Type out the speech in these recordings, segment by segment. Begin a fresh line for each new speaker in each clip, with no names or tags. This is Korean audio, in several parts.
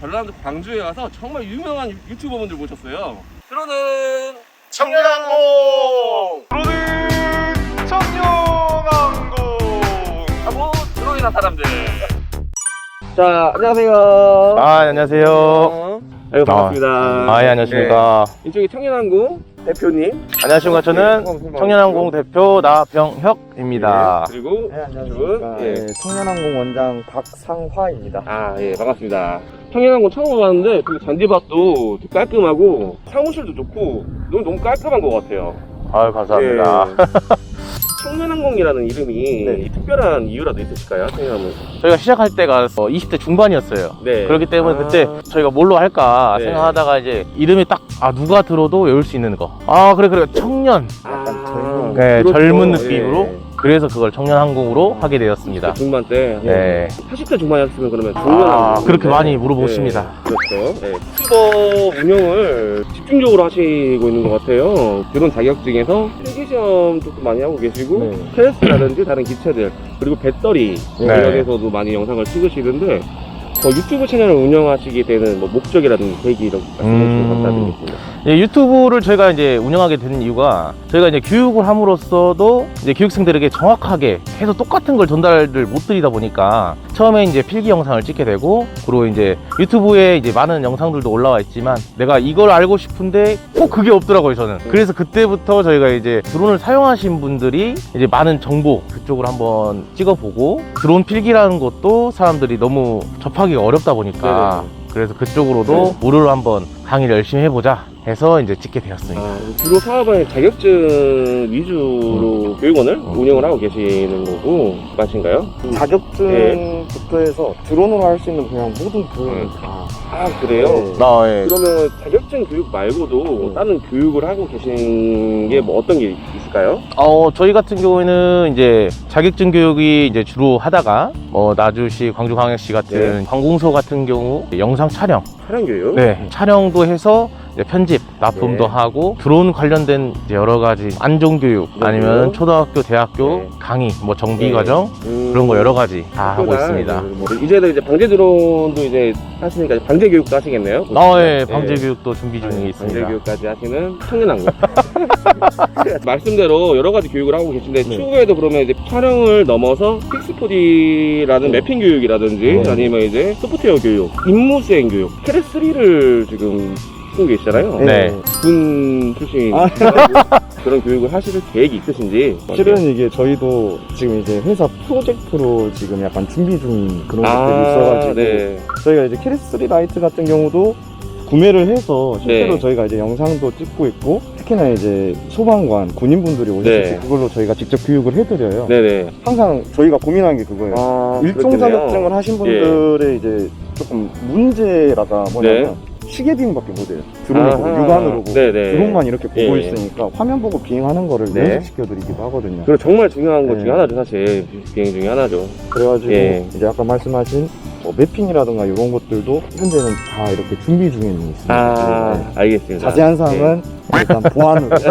전라도 광주에 와서 정말 유명한 유- 유튜버분들 모셨어요. 들어는
청년항공
프로는 청년항공
하고 드론이나 사람들. 자 안녕하세요.
아 안녕하세요
아유 반갑습니다.
아 예 안녕하십니까
네, 이쪽이 청년항공 대표님.
안녕하십니까 저는
네,
청년항공 대표 나병혁입니다
네, 그리고
네, 안녕하십니까.
예.
네, 청년항공 원장 박상화입니다.
아, 예, 반갑습니다. 청년항공 처음 와봤는데, 그 잔디밭도 되게 깔끔하고, 사무실도 좋고, 너무, 너무 깔끔한 것 같아요.
아유 감사합니다
예. 청년항공이라는 이름이
네.
특별한 이유라도 있으실까요? 청년항공.
저희가 시작할 때가 어, 20대 중반이었어요
네.
그렇기 때문에
아.
그때 저희가 뭘로 할까
네.
생각하다가 이제 이름이 딱 아 누가 들어도 외울 수 있는 거 아 그래 그래 청년
아,
젊은-
네,
그렇죠.
젊은 느낌으로
예.
그래서 그걸 청년항공으로 하게 되었습니다
중반 때.
네
40대 중반이었으면 그러면
아,
청년항공.
그렇게 많이 물어보십니다.
네, 그렇죠. 네. 튜버 운영을 집중적으로 하시고 있는 것 같아요. 드론 자격증에서 필기시험도 또 많이 하고 계시고,
네.
테스트라든지 다른 기체들, 그리고 배터리
네.
관련해서도 많이 영상을 찍으시는데, 어, 유튜브 채널을 운영하시게 되는 뭐 목적이라든지 계기 이런 거 말씀해 주시면
음.
감사드리겠습니다.
예, 유튜브를 저희가 이제 운영하게 된 이유가 저희가 이제 교육을 함으로써도 이제 교육생들에게 정확하게 계속 똑같은 걸 전달을 못 드리다 보니까 처음에 이제 필기 영상을 찍게 되고 그리고 이제 유튜브에 이제 많은 영상들도 올라와 있지만 내가 이걸 알고 싶은데 꼭 그게 없더라고요 저는 그래서 그때부터 저희가 이제 드론을 사용하신 분들이 이제 많은 정보 그쪽으로 한번 찍어보고 드론 필기라는 것도 사람들이 너무 접하기 가 어렵다 보니까
네네.
그래서 그쪽으로도
네.
무료로 한번 강의를 열심히 해보자 해서 이제 찍게 되었습니다.
아, 주로 사업은 자격증 위주로 교육원을
음.
운영을 하고 계시는 거고, 맞으신가요?
자격증부터 해서 드론으로 할 수 있는 그냥 모든 교육을
네.
다.
아, 그래요?
네.
나 예.
그러면 자격증 교육 말고도 다른 교육을 하고 계신 게 뭐 어떤 게 있을까요?
어, 저희 같은 경우에는 이제 자격증 교육이 이제 주로 하다가 뭐 나주시, 광주광역시 같은
네.
관공서 같은 경우 영상 촬영,
촬영 교육?
네, 촬영도 해서 이제 편집, 납품도
네.
하고 드론 관련된 이제 여러 가지 안전 교육
네.
아니면 초등학교, 대학교
네.
강의, 뭐 정비
네.
과정
음,
그런 거 여러 가지 다 하고 있습니다.
이제 뭐 이제는 이제 방제 드론도 이제 하시니까 방제 교육도 하시겠네요.
나의
네.
방제 교육도 준비 중에
방제
있습니다.
교육까지 하시는 청년항공. 말씀대로 여러 가지 교육을 하고 계신데
네.
추후에도 그러면 이제 촬영을 넘어서 픽스4D라는 매핑 교육이라든지
네.
아니면 이제 소프트웨어 교육, 임무 수행 교육, 캐레3를 지금 쓰고 계시잖아요.
네.
군 출신
아.
그런 교육을 하실 계획이 있으신지
실은 이게 저희도 지금 이제 회사 프로젝트로 지금 약간 준비 중인 그런 것들이
아,
있어가지고
네.
저희가 이제 캐리스3 라이트 같은 경우도 구매를 해서 실제로
네.
저희가 이제 영상도 찍고 있고 특히나 이제 소방관 군인분들이 오실
네.
때 그걸로 저희가 직접 교육을 해드려요.
네네.
항상 저희가 고민하는 게 그거예요.
아,
일종
그렇겠네요.
자격증을 하신 분들의 이제 조금 문제라가 뭐냐면 시계 비행밖에 못해요. 보고
아하.
육안으로 보고
네네.
드론만 이렇게 보고
예.
있으니까 화면 보고 비행하는 거를
네.
연습시켜드리기도 하거든요.
그리고 정말 중요한 것
네.
중에 하나죠, 사실. 비행 중에 하나죠.
그래가지고
예.
이제 아까 말씀하신 뭐 매핑이라든가 이런 것들도 현재는 다 이렇게 준비 중에 있습니다.
아,
네.
알겠습니다.
자세한 사항은 일단 보안으로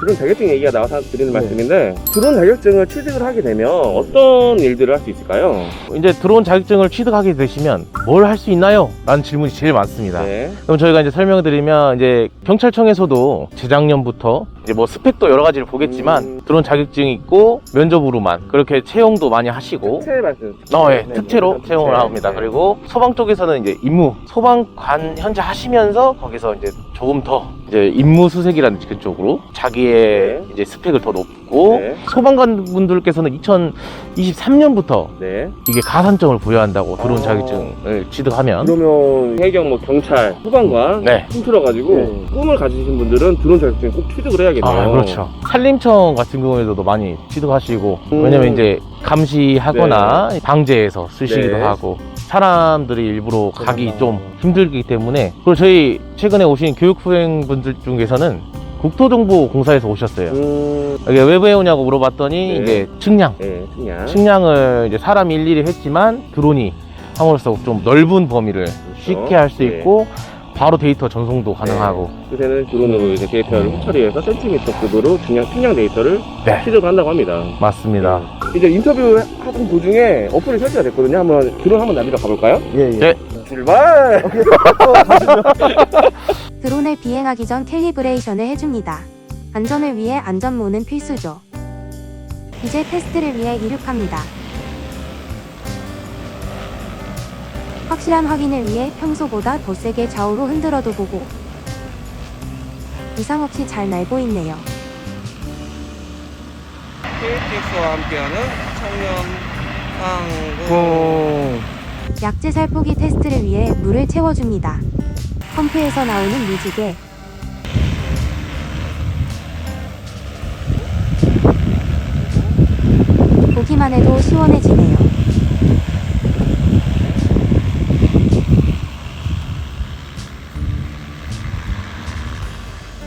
드론 자격증 얘기가 나와서 드리는
네.
말씀인데, 드론 자격증을 취득을 하게 되면 어떤 일들을 할 수 있을까요?
이제 드론 자격증을 취득하게 되시면 뭘 할 수 있나요? 라는 질문이 제일 많습니다.
네.
그럼 저희가 이제 설명드리면 이제 경찰청에서도 재작년부터 이제 뭐 스펙도 여러 가지를 보겠지만
음.
드론 자격증이 있고 면접으로만 그렇게 채용도 많이 하시고
특채 말씀.
어, 예,
네,
특채로
네,
채용을
네.
합니다. 그리고 소방 쪽에서는 이제 임무, 소방관 현재 하시면서 거기서 이제 조금 더 이제 임무 수색이라든지 그쪽으로 자기의
네.
이제 스펙을 더 높 고
네.
소방관 분들께서는 2023년부터
네.
이게 가산점을 부여한다고 드론
아.
자격증을 취득하면
그러면 해경, 뭐 경찰, 소방관
네.
힘들어가지고
네.
꿈을 가지신 분들은 드론 자격증 꼭 취득을 해야겠네요.
아, 그렇죠. 산림청 같은 경우에도 많이 취득하시고,
음.
왜냐면 이제 감시하거나 방제해서 쓰시기도
네.
하고, 사람들이 일부러 가기. 좀 힘들기 때문에, 그리고 저희 최근에 오신 교육후행분들 중에서는 국토정보공사에서 오셨어요.
음,
여기 왜 배우냐고 물어봤더니,
네.
이제 측량,
네, 측량.
측량을 이제 사람이 일일이 했지만, 드론이 함으로써 좀 넓은 범위를 쉽게 할 수
네.
있고, 바로 데이터 전송도 가능하고,
요새는 드론으로 이제 데이터를 처리해서 센티미터 급으로 중량, 측량 데이터를
네.
취득한다고 합니다.
맞습니다.
이제 인터뷰 하던 도중에 어플이 설치가 됐거든요. 한번 드론 한번 나비러 가볼까요?
예, 예.
네.
출발!
드론을 비행하기 전 캘리브레이션을 해줍니다. 안전을 위해 안전모는 필수죠. 이제 테스트를 위해 이륙합니다. 확실한 확인을 위해 평소보다 더 세게 좌우로 흔들어도 보고 이상 없이 잘 날고 있네요.
KTX와 함께하는 청년 항공
약재 살포기 테스트를 위해 물을 채워줍니다. 펌프에서 나오는 무지개. 보기만 해도 시원해지네요.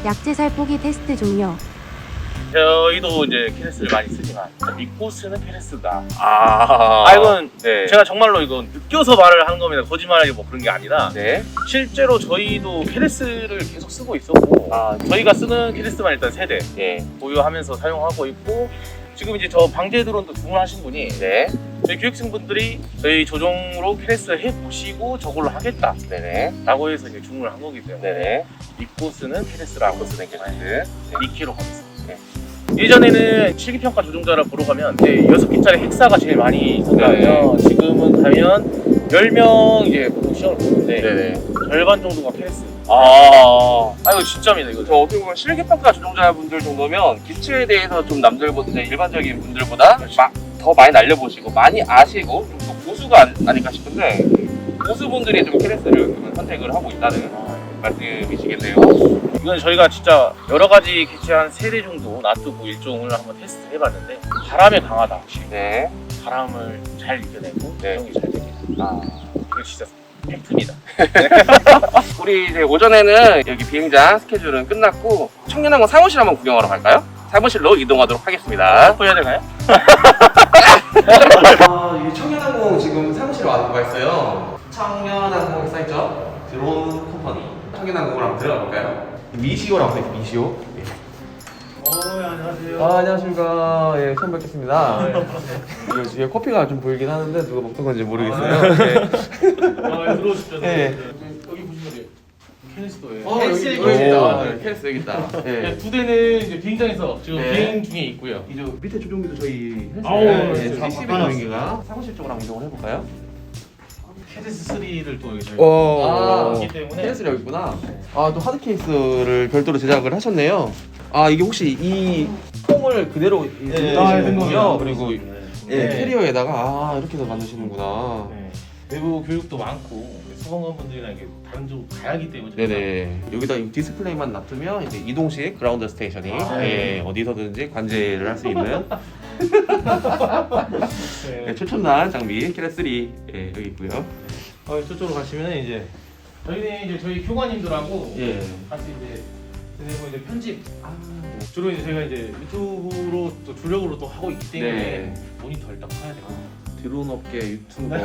약재 살포기 테스트 종료.
저희도 이제 케레스를 많이 쓰지만 미코스는 케레스다.
아,
아 이건
네.
제가 정말로 이건 느껴서 말을 하는 겁니다. 거짓말하기 뭐 그런 게 아니라
네.
실제로 저희도 케레스를 계속 쓰고 있었고 아, 저희가 쓰는 케레스만 일단 세대
예.
보유하면서 사용하고 있고 지금 이제 저 방제 드론도 주문하신 분이
네.
저희 교육생분들이 저희 조종으로 케레스를 해보시고 저걸로 하겠다
네네.
라고 해서 이제 주문을 한 거기 때문에
네네.
리코스는 케레스라고 쓰는 리키로 가겠습니다 네. 예전에는 실기평가 조종자를 보러 가면 이제 6개짜리 헥사가 제일 많이 있었거든요 지금은 가면 10명 이제 보통 시험을 보는데
네네.
절반 정도가 케레스
아.
아 이거 진짜입니다 이거
저 어떻게 보면 실기평가 조종자분들 정도면 기초에 대해서 좀 남들보다 이제 일반적인 분들보다 마- 더 많이 날려보시고 많이 아시고 좀더 고수가 안- 아닐까 싶은데 고수분들이 좀 캐레스를 선택을 하고 있다는 말씀이시겠네요.
이건 저희가 진짜 여러 가지 개체 한 3대 정도 놔두고 일종을 한번 테스트 해봤는데 바람에 강하다
네.
바람을 잘 이겨내고
네.
사용이 잘 됩니다
아.
이거 진짜 팩트입니다
우리 이제 오전에는 여기 비행장 스케줄은 끝났고 청년항공 사무실 한번 구경하러 갈까요? 사무실로 이동하도록 하겠습니다.
또 해야 되나요?
아, 이 청년항공 지금 사무실에 와, 와 있어요. 청년항공 써있죠? 드론 컴퍼니. 청년항공으로 한번 들어가 볼까요? 미시오라고 써있어요, 미시오. 예.
어, 네, 안녕하세요
아, 안녕하십니까. 예, 처음 뵙겠습니다. 이거 뒤에 커피가 좀 보이긴 하는데 누가 먹던 건지 모르겠어요.
아, 들어오십시오
네.
여기 보시면 케네스도예요
어,
케네스
여기,
있다.
네, 캐스 여기 있다.
네,
예.
두 대는 이제 비행장에서 지금
네.
비행 중에 있고요
이제 밑에 조종기도 저희
아우,
예,
네, 다
CCTV
바꿔놨어요.
조종기가 사무실 쪽으로 한번 이동을 해볼까요?
케네스 3를 또 여기 저희
어.
있기 때문에
케이스가 여기 있구나. 아, 또 하드 케이스를 별도로 제작을 하셨네요. 아, 이게 혹시 이 폼을 그대로
네,
아,
네,
거군요.
네.
그리고 예,
네.
캐리어에다가 아, 이렇게 해서 만드시는구나.
네. 내부 교육도 많고 소방관분들이랑 이게 다른 쪽 가야 하기 때문에
네네. 여기다 이 디스플레이만 놔두면 이제 이동식 그라운드 스테이션이
아,
예, 어디서든지 관제를 할 수 있는 예,
네.
최첨단 장비 캐레 3 예, 여기 있고요.
어, 저쪽으로 가시면 이제 저희는 이제 저희 교관님들하고
예.
같이 이제 대부분 이제 편집 주로 이제 제가 이제 유튜브로 또 주력으로 또 하고 있기 때문에
네.
모니터 일단 커야 되고
드론 업계 유튜버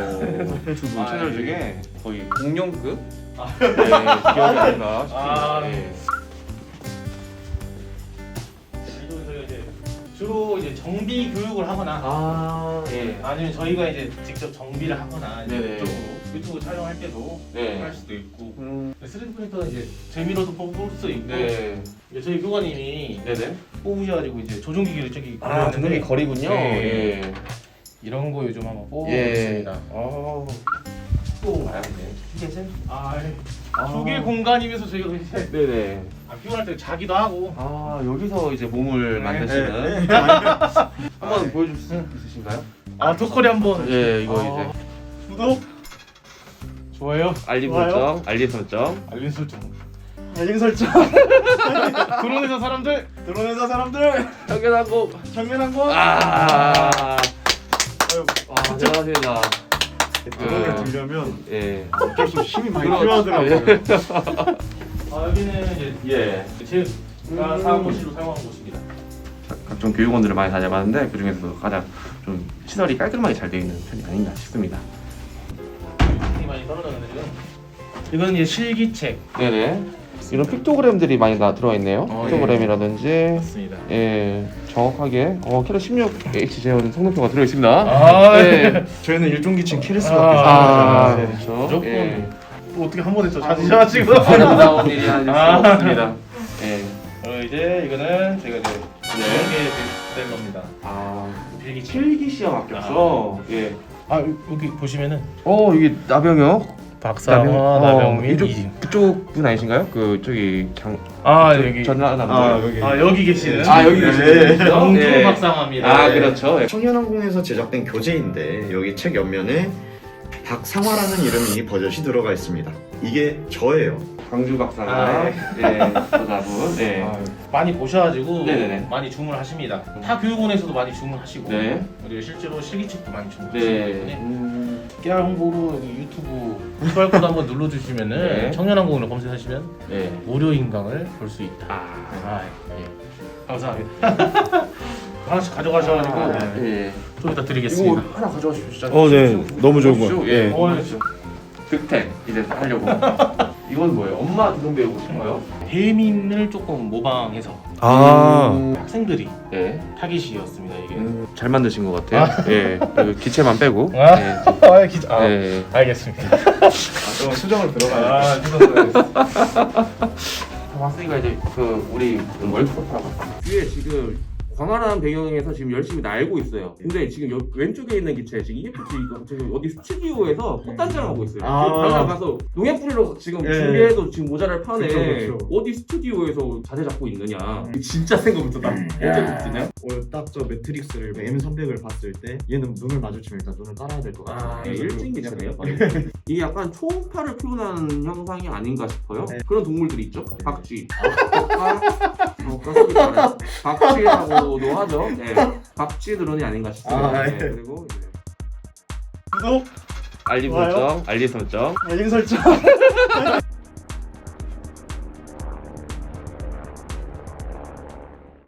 유튜브
아,
채널
예.
중에 거의 공룡급
아.
예, 기억이 아닌가 싶습니다.
아,
예.
주로 이제 정비 교육을 하거나
아, 예.
아니면 저희가 이제 직접 정비를 하거나 이제
네네.
그쪽으로 유튜브 촬영할 때도
네.
할 수도 있고
음,
3D 프린터는 이제 재미로도 뽑을 수 있고
네.
이제 저희 교관님이
네네.
뽑으셔가지고 이제 조종기기를 저기
아,
구매했는데
등급이 거리군요.
네.
예.
이런 거 요즘 한번
예.
뽑아보겠습니다.
아, 또 와야겠네.
아,
아.
휴게 공간이면서 저희가
네네.
아, 피곤할 때 자기도 하고
아, 여기서 이제 몸을
네.
만드시는. 한번 보여줄 수 있으신가요?
아 턱걸이 한번
예, 이거
아.
이제.
구독 좋아요
알림
좋아요.
설정, 알림 설정.
알림 설정
알림 설정.
드론에서 사람들
드론에서 사람들
청년하고.
정면한 거.
아,
아유,
아, 대단하십니다.
드론을
아.
들려면
예.
어쩔 수 없이 힘이 많이. 필요하더라고요.
아 여기는 이제
예.
제가 사무실로 사용하는 곳입니다
각종 교육원들을 많이 다녀봤는데 그 중에서도 가장 좀 시설이 깔끔하게 잘 되어 있는 편이 아닌가 싶습니다.
많이 떨어졌는데 이건 이제 실기책
네네. 이런 픽토그램들이 많이 나 들어가 있네요.
어, 예.
픽토그램이라든지
맞습니다.
예 정확하게 어 캐럿 16 H 제어는 성능표가 들어 있습니다.
아,
예.
저희는 일종기층 캐리스밖에
아,
아
네.
그렇죠.
무조건.
예.
또 어떻게 한 번에 또 찾으셔가지고
아름다운 일이 아닐 수
아.
없습니다. 예.
어, 이제 이거는 제가 이제
네.
될 겁니다.
아
필기
시험 합격서. 예.
아 여기 보시면은
어 이게 나병혁
박상화,
나병-
나병민,
어, 이쪽
이진.
그쪽 분 아니신가요? 그 저기 경
아
저-
여기
전라남도.
아 여기
아 여기 계시는
아, 여기 계시는
네.
영토
예.
박상화입니다.
아
네.
그렇죠. 예.
청년항공에서 제작된 교재인데 여기 책 옆면에 박상화라는 이름이 버젓이 들어가 있습니다. 이게 저예요.
광주 박사가
아,
예 여자분. 네.
아, 많이 보셔가지고
네네네.
많이 주문하십니다. 타 교육원에서도 많이 주문하시고
네.
그리고 실제로 실기책도 많이 주문하시기
네.
때문에
음,
깨알 홍보로 여기 유튜브 QR 코드 한번 눌러주시면은
네.
청년항공으로 검색하시면
네.
무료 인강을 볼 수 있다.
아.
아, 예. 감사합니다. 하나씩 가져가셔가지고
아, 예.
좀 이따
이거
드리겠습니다.
하나 가져가십시오. 진짜.
어, 네. 너무 좋은. 거.
예.
예.
어,
득템 이제 하려고. 이건 뭐예요? 엄마 두분 배우고 싶어요?
배민을 조금 모방해서
아
음,
학생들이
네.
타깃이었습니다 이게.
음, 잘 만드신 것 같아요. 예. 그 기체만 빼고.
아.
예.
아, 기자. 아,
예.
알겠습니다.
좀 수정을 들어가요
아, 죄송합니다.
왔으니까 이제 그 우리 월드컵하고 뒤에 지금 광활한 배경에서 지금 열심히 날고 있어요. 근데 지금 여- 왼쪽에 있는 기체 지금 EFT 이거 지금 어디 스튜디오에서 꽃단장을 하고 있어요.
아.
지금 당장 가서 농약 뿌리러 지금
예.
준비해도 지금 모자랄 판에
그쵸, 그쵸.
어디 스튜디오에서 자세 잡고 있느냐. 진짜 센 거부터 나. 언제 듣냐?
오늘 딱 저 매트릭스를 M300을 봤을 때 얘는 눈을 마주치면 일단 눈을 따라야 될 것 같아요
아,
그래서
일진
그-
기체네요. 이게 약간 초음파를 표현하는 형상이 아닌가 싶어요.
네.
그런 동물들이 있죠. 박쥐. 박쥐가 어, 그런 거 있잖아요. 박쥐라고 도 하죠. 네. 박쥐 드론이 아닌가 싶어요.
아,
네.
예.
그리고 이제
구독
알림
좋아요.
설정, 알림 설정.
알림 설정